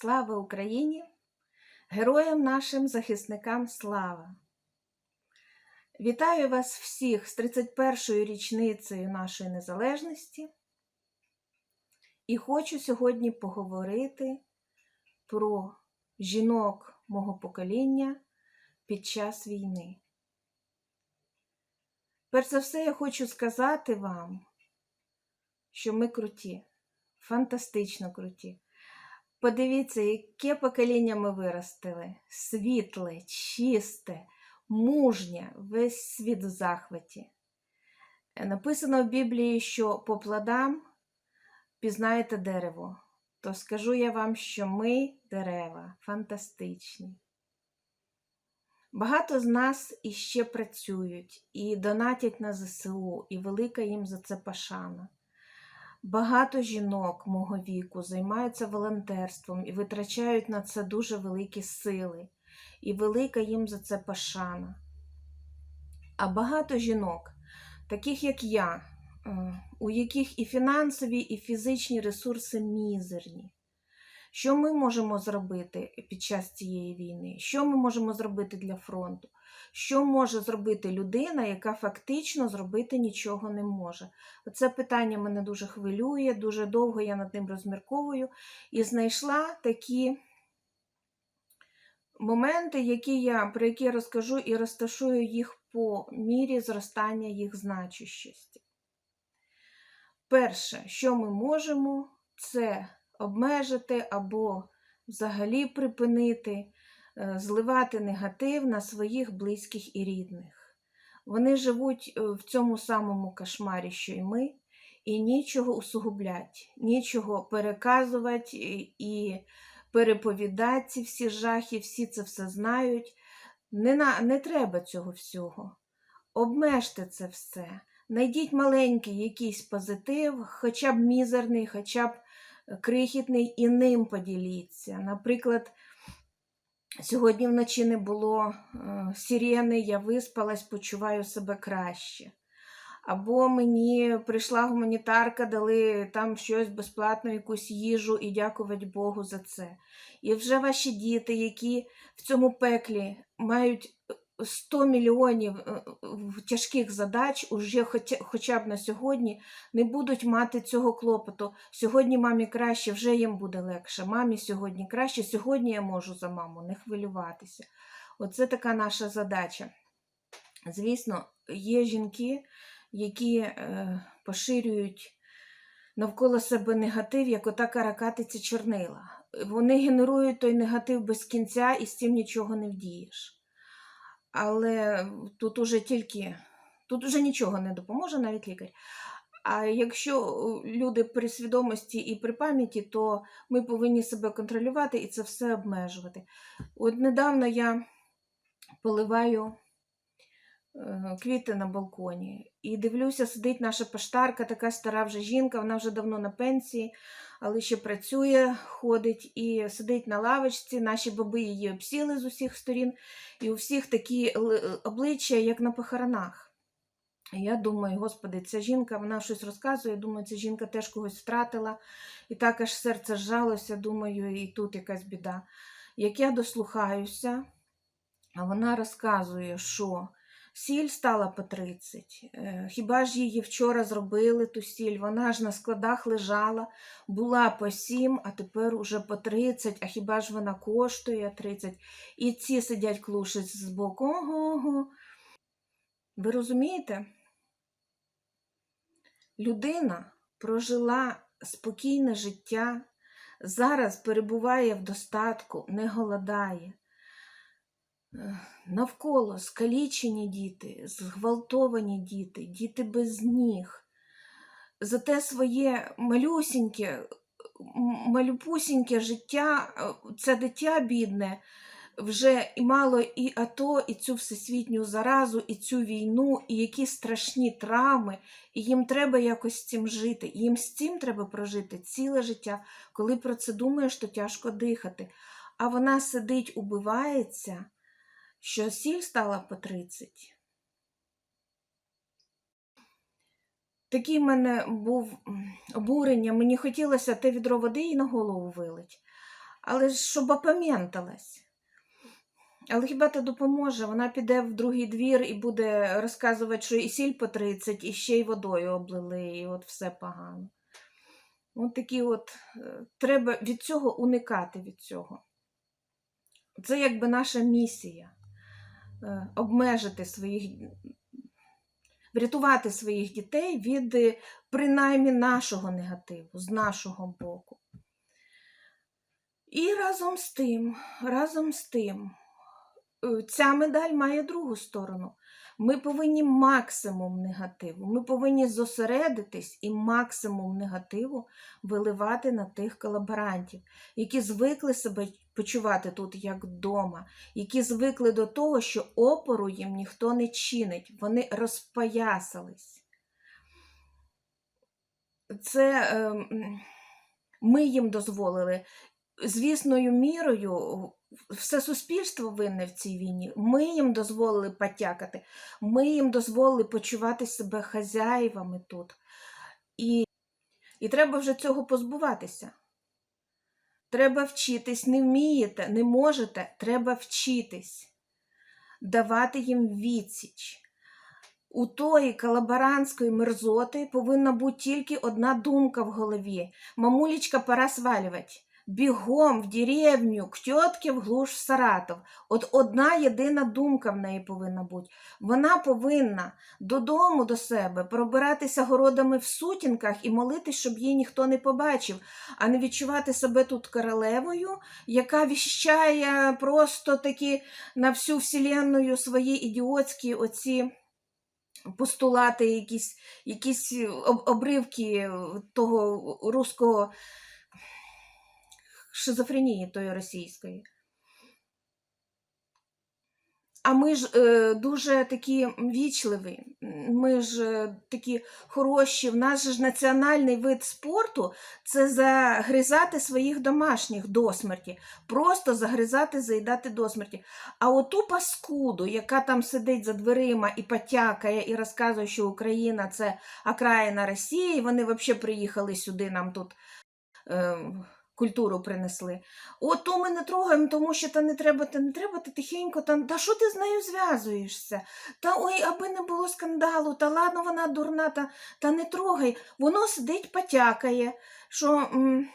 Слава Україні! Героям нашим захисникам слава! Вітаю вас всіх з 31-ю річницею нашої незалежності. І хочу сьогодні поговорити про жінок мого покоління під час війни. Перш за все, я хочу сказати вам, що ми круті, фантастично круті. Подивіться, яке покоління ми виростили: світле, чисте, мужнє, весь світ в захваті. Написано в Біблії, що по плодам пізнаєте дерево. То скажу я вам, що ми дерева фантастичні. Багато з нас іще працюють і донатять на ЗСУ, і велика їм за це пашана. Багато жінок мого віку займаються волонтерством і витрачають на це дуже великі сили, і велика їм за це пашана. А багато жінок, таких як я, е, у яких і фінансові, і фізичні ресурси мізерні. Що ми можемо зробити під час цієї війни? Що ми можемо зробити для фронту? Що може зробити людина, яка фактично зробити нічого не може? Це питання мене дуже хвилює, дуже довго я над ним розмірковую і знайшла такі моменти, які я, про які я розкажу і розташую їх по мірі зростання їх значущості. Перше, що ми можемо, це обмежити або взагалі припинити, е, зливати негатив на своїх близьких і рідних. Вони живуть е, в цьому самому кошмарі, що й ми, і нічого усугублять, нічого переказувати і переповідати ці всі жахи, всі це все знають. Не, на, не треба цього всього. Обмежте це все. Найдіть маленький якийсь позитив, хоча б мізерний, хоча б крихітний, і ним поділіться. Наприклад, сьогодні вночі не було е, сирени, я виспалась, почуваю себе краще. Або мені прийшла гуманітарка, дали там щось безплатно, якусь їжу, і дякувати Богу за це. І вже ваші діти, які в цьому пеклі мають 100 мільйонів е, тяжких задач, уже хоча, б на сьогодні, не будуть мати цього клопоту. Сьогодні мамі краще, вже їм буде легше. Мамі сьогодні краще, сьогодні я можу за маму не хвилюватися. Оце така наша задача. Звісно, є жінки, які е, поширюють навколо себе негатив, як ота каракатиця чорнила. Вони генерують той негатив без кінця і з цим нічого не вдієш. Але тут уже тільки, тут уже нічого не допоможе, навіть лікар. А якщо люди при свідомості і при пам'яті, то ми повинні себе контролювати і це все обмежувати. От недавно я поливаю е, квіти на балконі і дивлюся, сидить наша поштарка, така стара вже жінка, вона вже давно на пенсії, але ще працює, ходить і сидить на лавочці. Наші баби її обсіли з усіх сторін, і у всіх такі обличчя, як на похоронах. Я думаю, господи, ця жінка, вона щось розказує. Думаю, ця жінка теж когось втратила. І так аж серце зжалося, думаю, і тут якась біда. Як я дослухаюся, вона розказує, що Сіль стала по 30. Е, хіба ж її вчора зробили ту сіль? Вона ж на складах лежала, була по 7, а тепер уже по 30, а хіба ж вона коштує 30? І ці сидять клушать з боку. Ого-го. Ви розумієте? Людина прожила спокійне життя, зараз перебуває в достатку, не голодає. Навколо скалічені діти, зґвалтовані діти, діти без ніг. Зате своє малюсіньке, малюпусіньке життя, це дитя бідне, вже і мало і АТО, і цю всесвітню заразу, і цю війну, і які страшні травми, і їм треба якось з цим жити. І їм з цим треба прожити ціле життя. Коли про це думаєш, то тяжко дихати. А вона сидить, убивається що сіль стала по 30. Такий в мене був обурення, мені хотілося те відро води і на голову вилить. але ж щоб опам'яталась. Але хіба це допоможе? Вона піде в другий двір і буде розказувати, що і сіль по 30, і ще й водою облили, і от все погано. От такі от е, треба від цього уникати від цього. Це якби наша місія обмежити своїх, врятувати своїх дітей від е, принаймні нашого негативу, з нашого боку. І разом з тим, разом з тим, е, ця медаль має другу сторону. Ми повинні максимум негативу. Ми повинні зосередитись і максимум негативу виливати на тих колаборантів, які звикли себе почувати тут як вдома, які звикли до того, що опору їм ніхто не чинить, вони розпоясались. Це е, ми їм дозволили звісною мірою все суспільство винне в цій війні. Ми їм дозволили потякати, ми їм дозволили почувати себе хазяївами тут. І, і треба вже цього позбуватися. Треба вчитись, не вмієте, не можете, треба вчитись, давати їм відсіч. У тої колаборантської мерзоти повинна бути тільки одна думка в голові. Мамулечка, пора свалювати. Бігом в деревню, к тьотки в глуш в Саратов. От одна єдина думка в неї повинна бути. Вона повинна додому до себе пробиратися городами в сутінках і молитись, щоб її ніхто не побачив, а не відчувати себе тут королевою, яка віщає просто таки на всю вселенную свої ідіотські оці постулати, якісь, якісь обривки того руського шизофренії тої російської. А ми ж е, дуже такі вічливі, ми ж е, такі хороші. В нас ж національний вид спорту це загризати своїх домашніх до смерті. Просто загризати, заїдати до смерті. А оту паскуду, яка там сидить за дверима і потякає, і розказує, що Україна це окраїна Росії, вони взагалі приїхали сюди нам тут. Е, Культуру принесли. От то ми не трогаємо, тому що та не треба, та не треба, та тихенько, та, та що ти з нею зв'язуєшся? Та ой, аби не було скандалу, та ладно, вона дурна, та, та не трогай. Воно сидить, потякає, що м,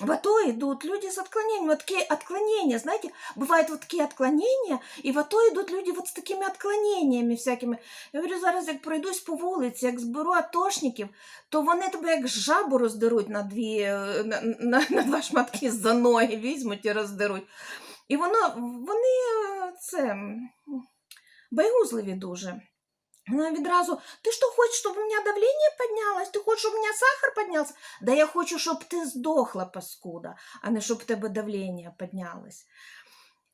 в АТО идут люди с отклонением. Вот такие отклонения, знаете, бывают вот такие отклонения, и в АТО идут люди вот с такими отклонениями всякими. Я говорю, зараз як пройдусь по вулиці, як зберу атошників, то вони тебе як жабу роздеруть на дві, е, на, на, на два шматки за ноги візьмуть і роздеруть. І воно, вони е, це м, боягузливі дуже. Вона відразу, ти що хочеш, щоб у мене давлення піднялось? Ти хочеш, щоб у мене сахар піднявся? Да я хочу, щоб ти здохла, паскуда, а не щоб у тебе давлення піднялось.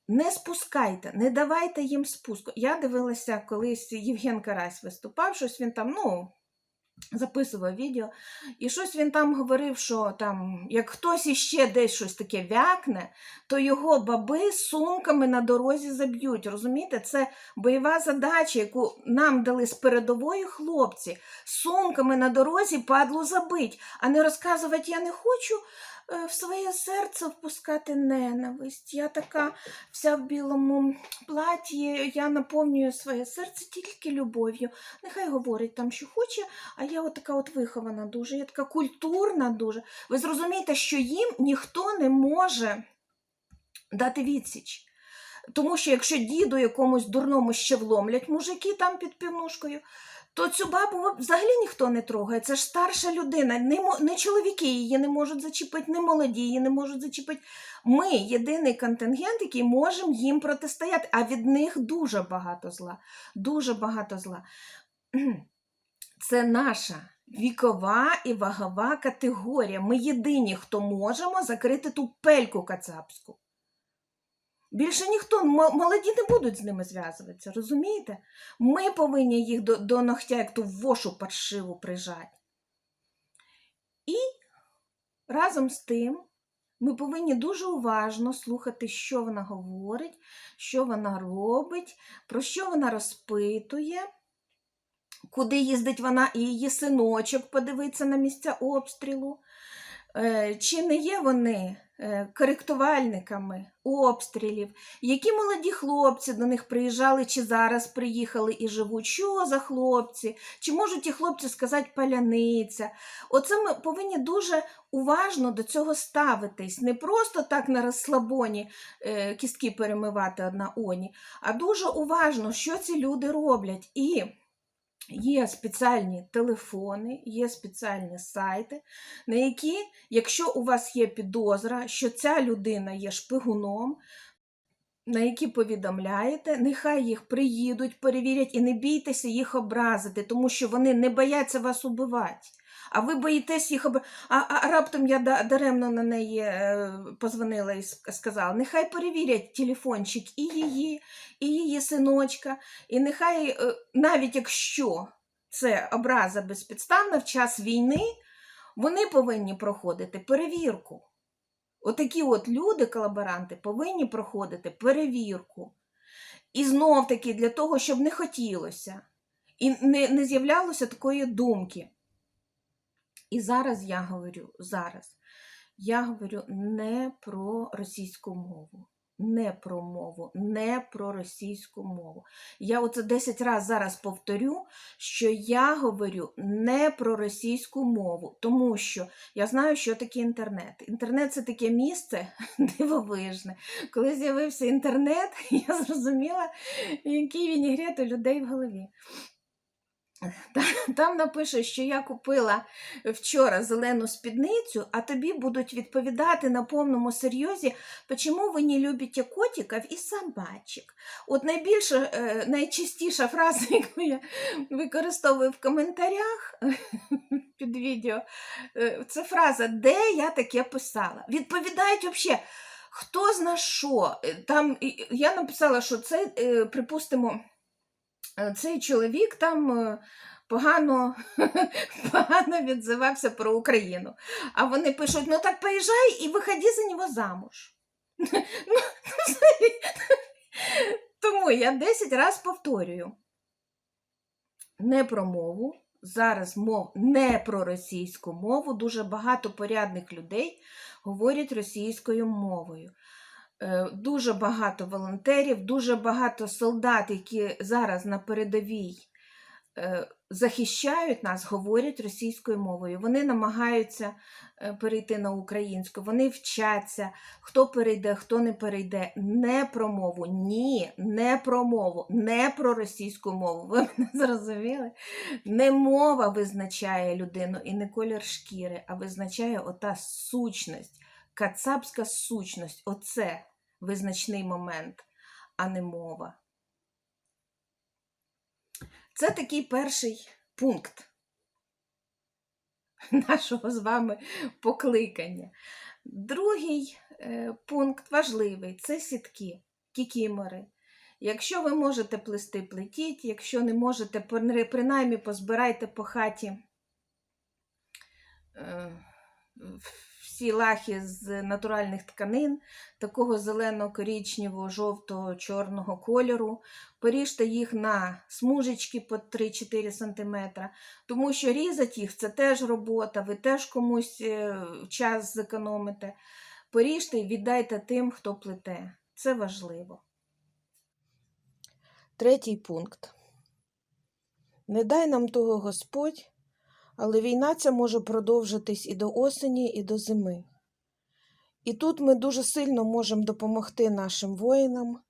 Не спускайте, не давайте їм спуску. Я дивилася, колись Євген Карась виступав, щось він там, ну, записував відео, і щось він там говорив, що там, як хтось іще десь щось таке вякне, то його баби сумками на дорозі заб'ють. Розумієте, це бойова задача, яку нам дали з передової хлопці, сумками на дорозі падлу забить, а не розказувати я не хочу в своє серце впускати ненависть. Я така вся в білому платі, я наповнюю своє серце тільки любов'ю. Нехай говорить там, що хоче, а я от така от вихована дуже, я така культурна дуже. Ви зрозумієте, що їм ніхто не може дати відсіч. Тому що якщо діду якомусь дурному ще вломлять мужики там під півнушкою, то цю бабу взагалі ніхто не трогає. Це ж старша людина. Не, чоловіки її не можуть зачепити, не молоді її не можуть зачепити. Ми єдиний контингент, який можемо їм протистояти, а від них дуже багато зла. Дуже багато зла. Це наша вікова і вагова категорія. Ми єдині, хто можемо закрити ту пельку кацапську. Більше ніхто, молоді не будуть з ними зв'язуватися, розумієте? Ми повинні їх до, до ногтя, як ту вошу паршиву прижати. І разом з тим ми повинні дуже уважно слухати, що вона говорить, що вона робить, про що вона розпитує, куди їздить вона і її синочок подивитися на місця обстрілу. Е, Чи не є вони коректувальниками обстрілів? Які молоді хлопці до них приїжджали, чи зараз приїхали і живуть? Що за хлопці? Чи можуть ті хлопці сказати паляниця? Оце ми повинні дуже уважно до цього ставитись. Не просто так на розслабоні е, кістки перемивати одна оні, а дуже уважно, що ці люди роблять. І є спеціальні телефони, є спеціальні сайти, на які, якщо у вас є підозра, що ця людина є шпигуном, на які повідомляєте, нехай їх приїдуть, перевірять і не бійтеся їх образити, тому що вони не бояться вас убивати. А ви боїтесь їх об... а, а раптом я даремно на неї е, позвонила і сказала: нехай перевірять телефончик і її, і її синочка, і нехай, е, навіть якщо це образа безпідставна в час війни, вони повинні проходити перевірку. Отакі от люди, колаборанти, повинні проходити перевірку. І знов таки для того, щоб не хотілося, і не, не з'являлося такої думки. І зараз я говорю, зараз я говорю не про російську мову, не про мову, не про російську мову. Я оце 10 разів зараз повторю, що я говорю не про російську мову, тому що я знаю, що таке інтернет. Інтернет це таке місце дивовижне. Коли з'явився інтернет, я зрозуміла, який вінігрет у людей в голові. Та- Там напише, що я купила вчора зелену спідницю, а тобі будуть відповідати на повному серйозі, чому ви не любите котиків і собачок. От найбільша, е, найчастіша фраза, яку я використовую в коментарях під відео, е, це фраза, де я таке писала. Відповідають взагалі, хто зна що. Е, Там я написала, що це, припустимо, цей чоловік там е, погано, погано відзивався про Україну. А вони пишуть: ну так поїжджай і виходи за нього замуж. Ну, Тому я 10 разів повторюю. Не про мову. Зараз мов не про російську мову. Дуже багато порядних людей говорять російською мовою. Е, Дуже багато волонтерів, дуже багато солдат, які зараз на передовій е, захищають нас, говорять російською мовою. Вони намагаються е, перейти на українську, вони вчаться, хто перейде, хто не перейде. Не про мову, ні, не про мову, не про російську мову. Ви мене зрозуміли? Не мова визначає людину і не колір шкіри, а визначає ота сущність, кацапська сущність. Оце визначний момент, а не мова. Це такий перший пункт нашого з вами покликання. Другий е, пункт важливий це сітки, кікімори. Якщо ви можете плести, плетіть, якщо не можете, принаймні- позбирайте по хаті е, всі лахи з натуральних тканин, такого зеленого, коричневого, жовтого, чорного кольору. Поріжте їх на смужечки по 3-4 см, тому що різати їх це теж робота, ви теж комусь е, час зекономите. Поріжте і віддайте тим, хто плете. Це важливо. Третій пункт. Не дай нам того Господь, але війна ця може продовжитись і до осені, і до зими. І тут ми дуже сильно можемо допомогти нашим воїнам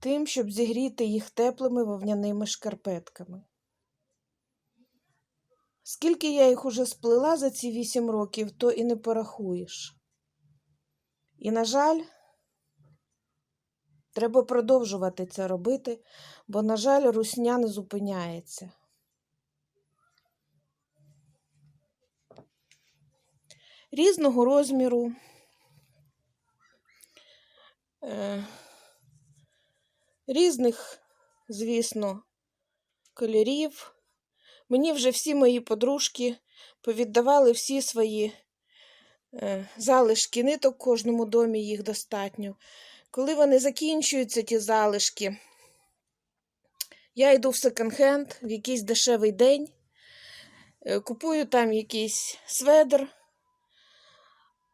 тим, щоб зігріти їх теплими вовняними шкарпетками. Скільки я їх уже сплела за ці вісім років, то і не порахуєш. І, на жаль, треба продовжувати це робити, бо, на жаль, русня не зупиняється. Різного розміру. Е, різних, звісно, кольорів. Мені вже всі мої подружки повіддавали всі свої е, залишки ниток в кожному домі їх достатньо. Коли вони закінчуються, ті залишки, я йду в секонд-хенд в якийсь дешевий день. Е, Купую там якийсь сведер,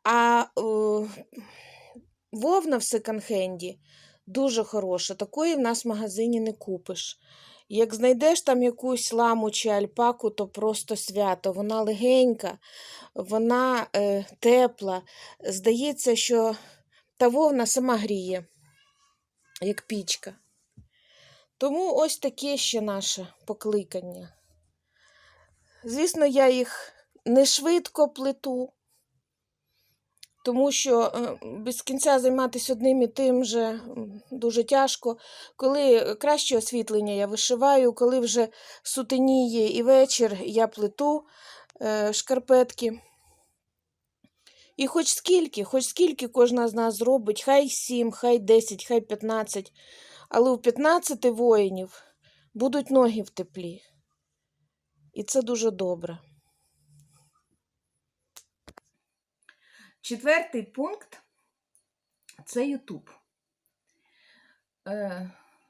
а е, вовна в секонд-хенді дуже хороша. Такої в нас в магазині не купиш. Як знайдеш там якусь ламу чи альпаку, то просто свято. Вона легенька, вона е, тепла. Здається, що та вовна сама гріє, як пічка. Тому ось таке ще наше покликання. Звісно, я їх не швидко плету, тому що е, без кінця займатися одним і тим же дуже тяжко. Коли краще освітлення я вишиваю, коли вже сутеніє і вечір, я плету е, шкарпетки. І хоч скільки, хоч скільки кожна з нас зробить, хай 7, хай 10, хай 15, але у 15 воїнів будуть ноги в теплі. І це дуже добре. Четвертий пункт це Ютуб.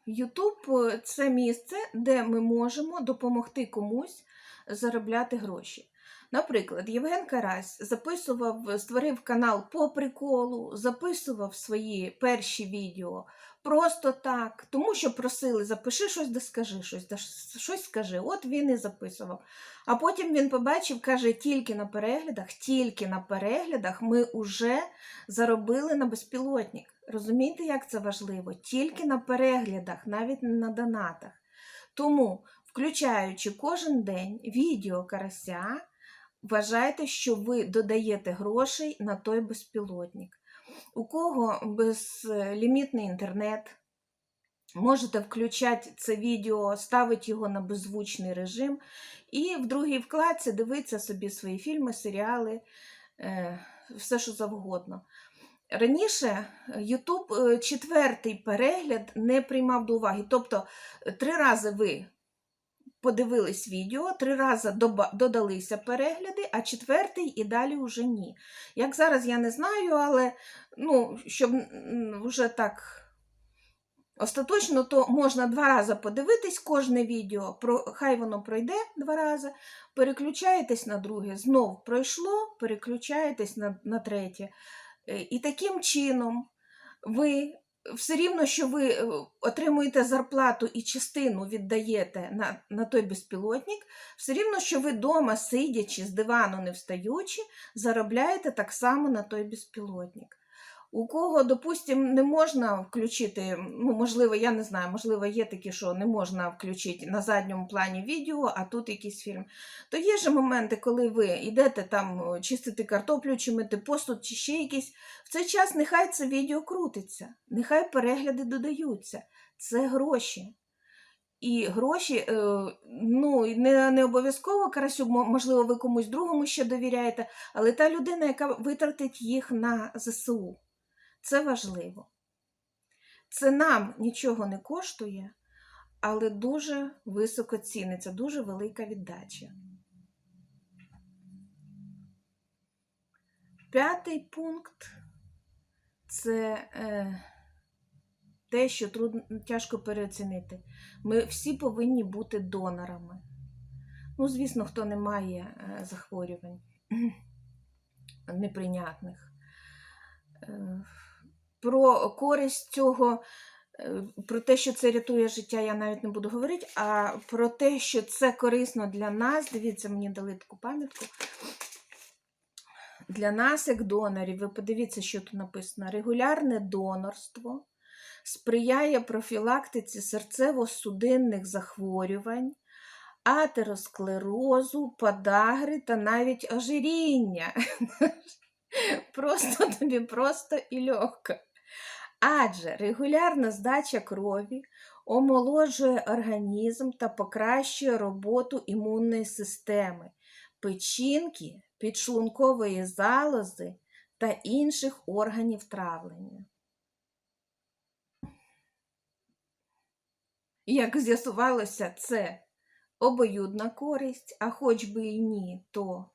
Ютуб це місце, де ми можемо допомогти комусь заробляти гроші. Наприклад, Євген Карась записував, створив канал по приколу, записував свої перші відео просто так, тому що просили, запиши щось, да скажи щось, да щось скажи. От він і записував. А потім він побачив, каже, тільки на переглядах, тільки на переглядах ми вже заробили на безпілотник. Розумієте, як це важливо? Тільки на переглядах, навіть не на донатах. Тому, включаючи кожен день відео карася, вважайте, що ви додаєте грошей на той безпілотник. У кого безлімітний інтернет, можете включати це відео, ставити його на беззвучний режим, і в другій вкладці дивитися собі свої фільми, серіали, е, все що завгодно. Раніше YouTube четвертий перегляд не приймав до уваги. Тобто три рази ви подивились відео, три рази додалися перегляди, а четвертий і далі вже ні. Як зараз я не знаю, але ну, щоб вже так остаточно, то можна два рази подивитись кожне відео, хай воно пройде два рази, переключаєтесь на друге, знов пройшло, переключаєтесь на, на третє. Е, І таким чином ви все рівно, що ви е, отримуєте зарплату і частину віддаєте на, на той безпілотник, все рівно, що ви вдома, сидячи з дивану, не встаючи, заробляєте так само на той безпілотник. У кого, допустимо, не можна включити, ну, можливо, я не знаю, можливо, є такі, що не можна включити на задньому плані відео, а тут якийсь фільм. То є ж моменти, коли ви йдете там чистити картоплю, чи мити посуд, чи ще якісь. В цей час нехай це відео крутиться, нехай перегляди додаються. Це гроші. І гроші, е, ну, не, не обов'язково карасю, можливо, ви комусь другому ще довіряєте, але та людина, яка витратить їх на ЗСУ. Це важливо. Це нам нічого не коштує, але дуже високо ціниться, дуже велика віддача. П'ятий пункт це е, те, що трудно, тяжко переоцінити. Ми всі повинні бути донорами. Ну, звісно, хто не має е, захворювань неприйнятних. Про користь цього, е, про те, що це рятує життя, я навіть не буду говорити, а про те, що це корисно для нас, дивіться, мені дали таку пам'ятку. Для нас, як донорів, ви подивіться, що тут написано: регулярне донорство сприяє профілактиці серцево-судинних захворювань, атеросклерозу, подагри та навіть ожиріння. Просто тобі просто і легко. Адже регулярна здача крові омоложує організм та покращує роботу імунної системи, печінки, підшлункової залози та інших органів травлення. Як з'ясувалося, це обоюдна користь, а хоч би і ні, то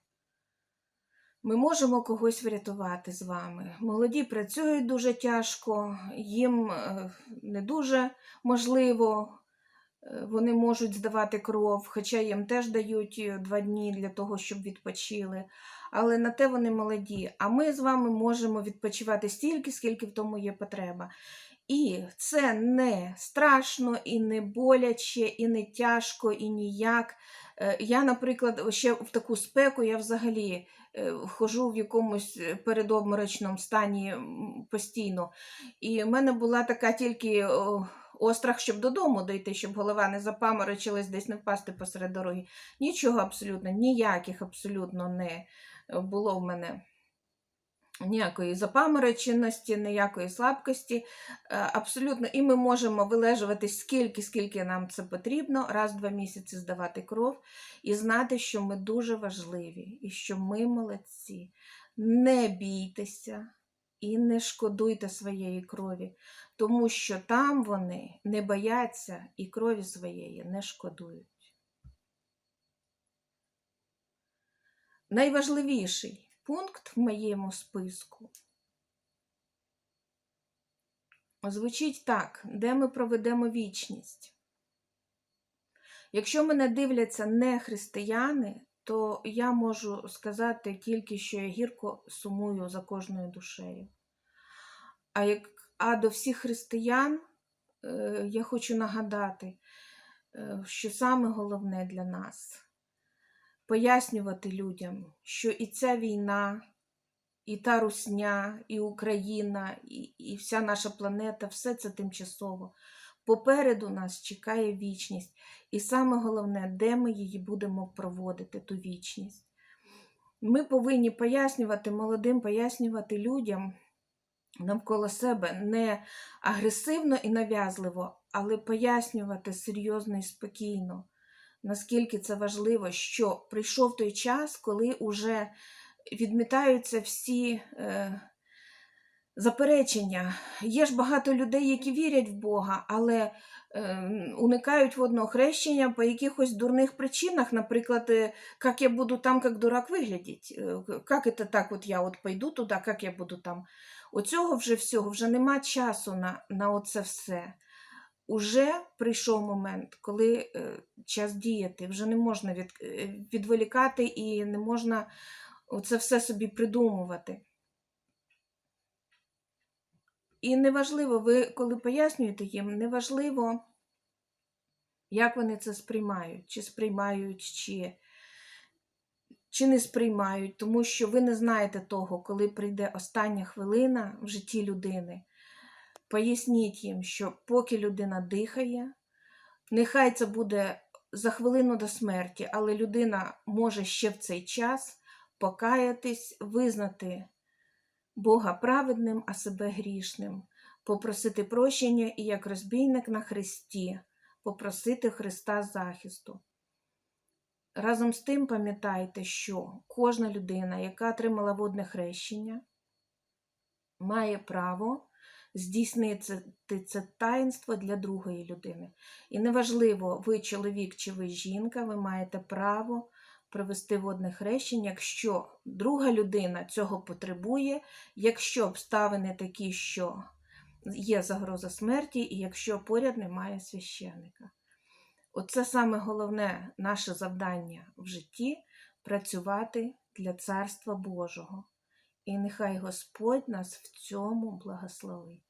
ми можемо когось врятувати з вами. Молоді працюють дуже тяжко, їм е, не дуже можливо Е, Вони можуть здавати кров, хоча їм теж дають е, два дні для того, щоб відпочили. Але на те вони молоді. А ми з вами можемо відпочивати стільки, скільки в тому є потреба. І це не страшно, і не боляче, і не тяжко, і ніяк. Я, наприклад, ще в таку спеку я взагалі е, вхожу в якомусь е, передобморочному стані постійно. І в мене була така тільки острах, щоб додому дойти, щоб голова не запаморочилась, десь не впасти посеред дороги. Нічого абсолютно, ніяких абсолютно не було в мене. Ніякої запамороченості, ніякої слабкості. Е, Абсолютно, і ми можемо вилежуватись скільки, скільки нам це потрібно, раз в два місяці здавати кров і знати, що ми дуже важливі і що ми молодці. Не бійтеся і не шкодуйте своєї крові, тому що там вони не бояться і крові своєї не шкодують. Найважливіший пункт в моєму списку звучить так, де ми проведемо вічність. Якщо мене дивляться не християни, то я можу сказати тільки, що я гірко сумую за кожною душею. А, як, а до всіх християн е, я хочу нагадати, е, що саме головне для нас пояснювати людям, що і ця війна, і та русня, і Україна, і, і вся наша планета все це тимчасово. Попереду нас чекає вічність. І саме головне, де ми її будемо проводити, ту вічність. Ми повинні пояснювати молодим, пояснювати людям навколо себе не агресивно і нав'язливо, але пояснювати серйозно і спокійно, наскільки це важливо, що прийшов той час, коли уже відмітаються всі е, заперечення. Є ж багато людей, які вірять в Бога, але е, уникають водного хрещення по якихось дурних причинах. Наприклад, е, як я буду там, як дурак виглядіть. Е, Як це так, от я от пойду туди, як я буду там. Оцього вже всього вже нема часу на, на оце все. Уже прийшов момент, коли е, час діяти, вже не можна від, е, відволікати і не можна це все собі придумувати. І неважливо, ви коли пояснюєте їм, неважливо, як вони це сприймають, чи сприймають, чи, чи не сприймають, тому що ви не знаєте того, коли прийде остання хвилина в житті людини. Поясніть їм, що поки людина дихає, нехай це буде за хвилину до смерті, але людина може ще в цей час покаятись, визнати Бога праведним, а себе грішним, попросити прощення і як розбійник на Христі, попросити Христа захисту. Разом з тим пам'ятайте, що кожна людина, яка отримала водне хрещення, має право здійснити це таїнство для другої людини. І неважливо, ви чоловік чи ви жінка, ви маєте право провести водне хрещення, якщо друга людина цього потребує, якщо обставини такі, що є загроза смерті, і якщо поряд немає священника. Оце саме головне наше завдання в житті працювати для Царства Божого. І нехай Господь нас в цьому благословить.